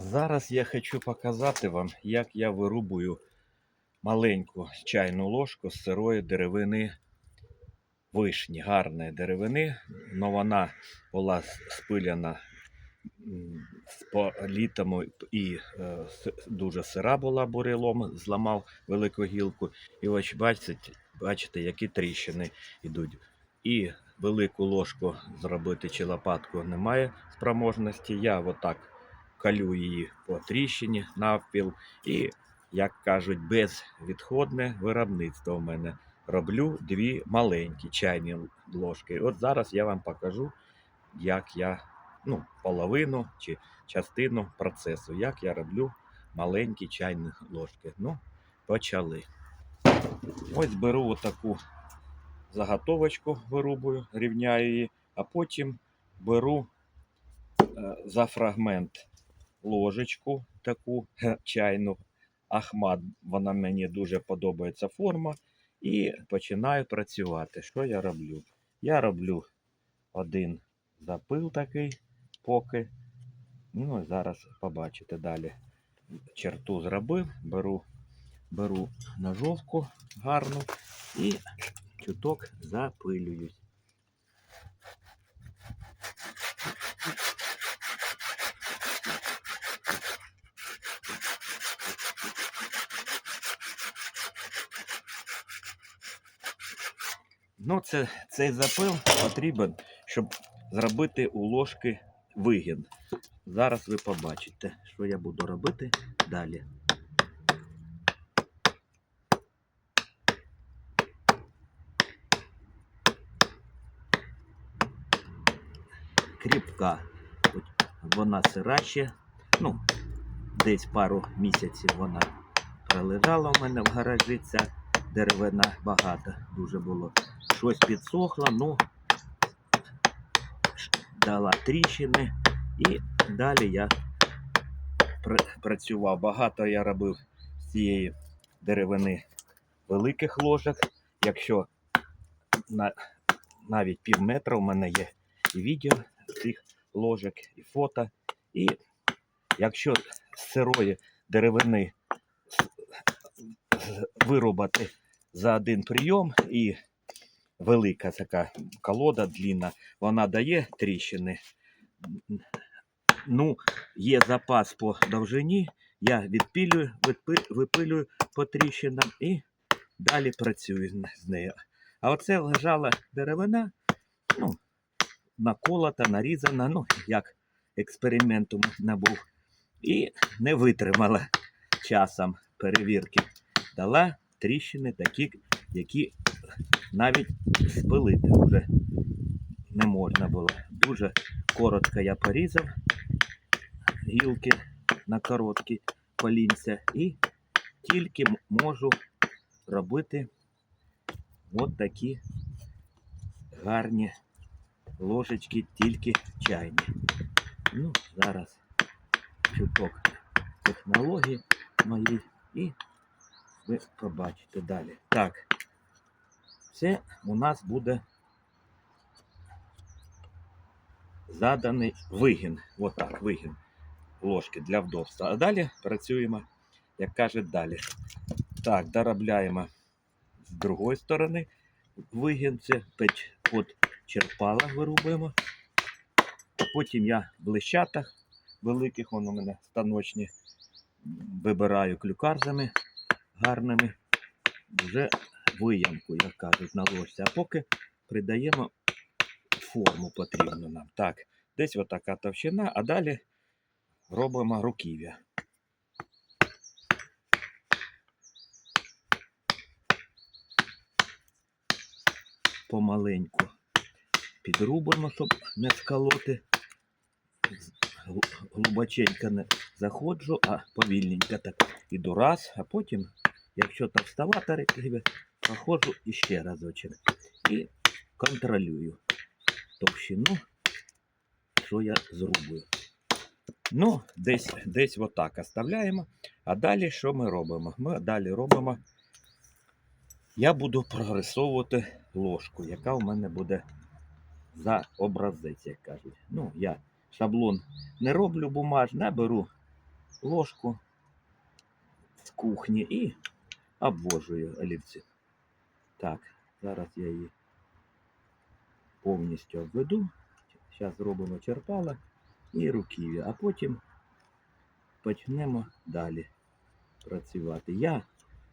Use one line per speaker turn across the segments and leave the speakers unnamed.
Зараз я хочу показати вам, як я вирубую маленьку чайну ложку з сирої деревини вишні, гарної деревини. Но вона була спиляна м, з політами і е, дуже сира була бурелом, зламав велику гілку. І ось бачите, бачите, які тріщини йдуть. І велику ложку зробити чи лопатку немає спроможності. Я отак калю її по тріщині навпіл. І, як кажуть, безвідходне виробництво в мене. Роблю дві маленькі чайні ложки. От зараз я вам покажу, як я, ну, половину чи частину процесу, як я роблю маленькі чайні ложки. Ну, почали. Ось беру отаку заготовочку, вирубую, рівняю її, а потім беру е, за фрагмент ложечку таку чайну. Ахмат, вона мені дуже подобається форма. І починаю працювати. Що я роблю? Я роблю один запил такий, поки. Ну, і зараз побачите далі. Черту зробив, беру, беру ножовку гарну і чуток запилююсь. Ну, це, цей запил потрібен, щоб зробити у ложки вигін. Зараз ви побачите, що я буду робити далі. Кріпка. Вона сира ще. Ну, десь пару місяців вона пролежала у мене в гаражі. Ця деревина багато дуже було. Щось підсохло, ну дала тріщини. І далі я пр- працював. Багато я робив з цієї деревини великих ложок. Якщо на, навіть пів метра у мене є і відео цих ложок, і фото. І якщо з сирої деревини вирубати за один прийом і велика така колода длінна, вона дає тріщини. Ну, є запас по довжині, я відпилюю, відпи- випилюю по тріщинам і далі працюю з- нею. А оце лежала деревина, ну, наколота, нарізана, ну, як експеримент у мене був. І не витримала часом перевірки. Дала тріщини такі, які навіть спилити вже не можна було. Дуже коротко я порізав гілки на короткі колінця і тільки можу робити от такі гарні ложечки, тільки чайні. Ну, зараз чуток технології мої і ви побачите далі. Так, це у нас буде заданий вигін. Отак, вигін ложки для вдовства. А далі працюємо, як кажуть, далі. Так, доробляємо з другої сторони вигін. Це п'ять от черпала вирубуємо. Потім я в лищатах великих, воно у мене станочні, вибираю клюкарзами гарними. Вже виямку, як кажуть, на ложці. А поки придаємо форму потрібну нам. Так, десь отака товщина, а далі робимо руків'я. Помаленьку підрубуємо, щоб не сколоти. Глу- Глибоченько не заходжу, а повільненько так іду раз, а потім, якщо товстовата руків'я, проходжу іще разочок. І контролюю товщину, що я зрубую. Ну, десь, десь отак оставляємо. А далі що ми робимо? Ми далі робимо. Я буду прогресовувати ложку, яка у мене буде за образець, як кажуть. Ну, я шаблон не роблю бумажний, а беру ложку з кухні і обвожую олівці. Так, зараз я її повністю обведу. Зараз зробимо черпала і руків'я, а потім почнемо далі працювати. Я,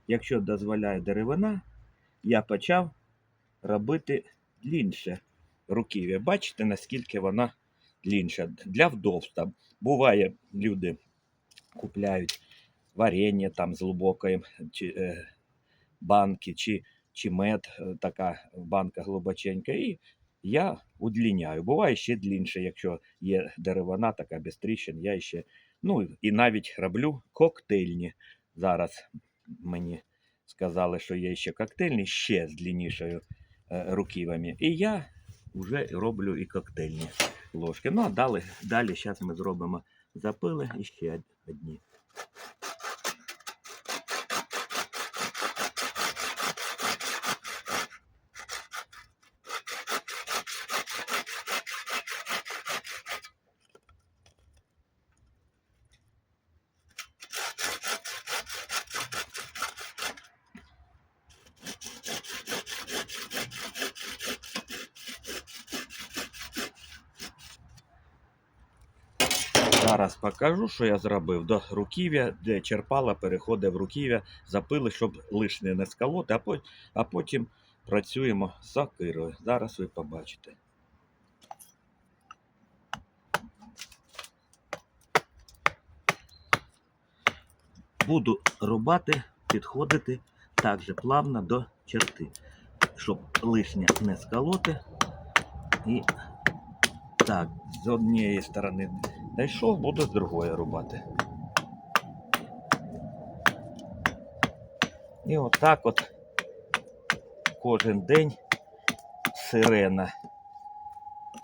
якщо дозволяє деревина, я почав робити длінше руків'я. Бачите, наскільки вона длінша. Для вдовства. Буває, люди купляють варення там з глибокої е, банки, чи, чи мед, е, така банка глибоченька. І я удліняю. Буває ще длінше, якщо є деревина, така без тріщин, я ще. Ну і навіть роблю коктейльні. Зараз мені сказали, що є ще коктейльні, ще з длиннішою е, руківами. І я вже роблю і коктейльні ложки. Ну а далі, далі зараз ми зробимо запили і ще одні. Зараз покажу, що я зробив до руків'я, де черпала переходить в руків'я, запили, щоб лишнє не сколоти, а потім, а потім працюємо з сокирою. Зараз ви побачите. Буду рубати, підходити так же плавно до черти, щоб лишнє не сколоти. І так, з однієї сторони Дійшов, буду з другої рубати. І отак от кожен день сирена.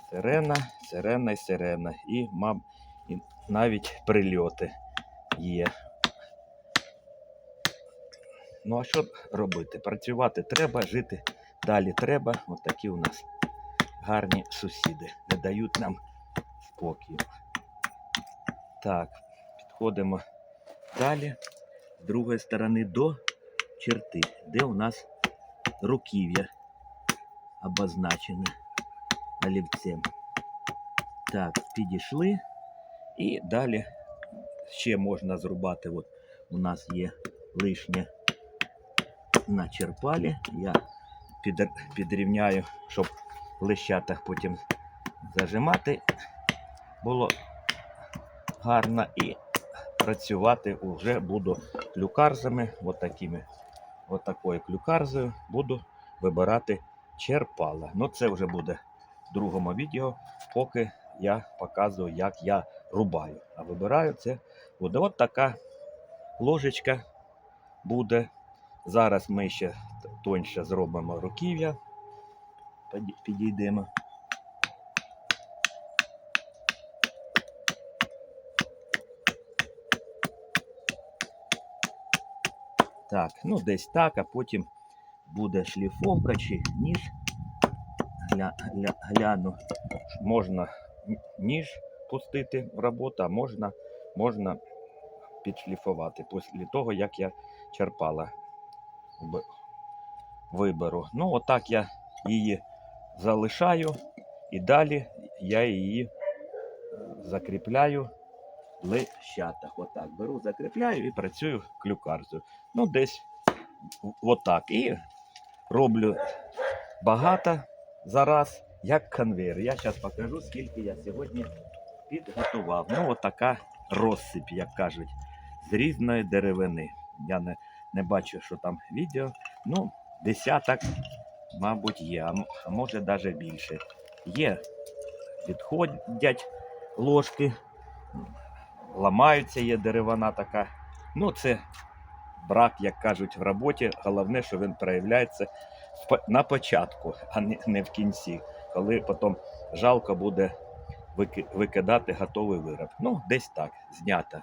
Сирена, сирена і сирена. І, мам, і навіть прильоти є. Ну а що робити? Працювати треба, жити далі треба. От у нас гарні сусіди. Не дають нам спокою. Так, підходимо далі з другої сторони до черти, де у нас руків'я обозначене олівцем. Так, підійшли. І далі ще можна зрубати. От у нас є лишнє на черпалі. Я підрівняю, щоб в лищатах потім зажимати було гарно і працювати вже буду клюкарзами, от такими, от клюкарзою буду вибирати черпала. Ну це вже буде в другому відео, поки я показую, як я рубаю. А вибираю це буде от така ложечка буде. Зараз ми ще тоньше зробимо руків'я. Підійдемо. Так, ну десь так, а потім буде шліфовка чи ніж. Гля, гля, гляну, можна ніж пустити в роботу, а можна, можна підшліфувати після того, як я черпала виберу. Ну, отак я її залишаю і далі я її закріпляю лещатах. Отак беру, закріпляю і працюю клюкарзою. Ну, десь отак. І роблю багато зараз, як конвейер. Я зараз покажу, скільки я сьогодні підготував. Ну, отака розсип, як кажуть, з різної деревини. Я не, не бачу, що там відео. Ну, десяток, мабуть, є, а може навіть більше. Є, відходять ложки, ламаються, є деревина така. Ну, це брак, як кажуть, в роботі. Головне, що він проявляється на початку, а не, в кінці, коли потім жалко буде викидати готовий вироб. Ну, десь так, знято.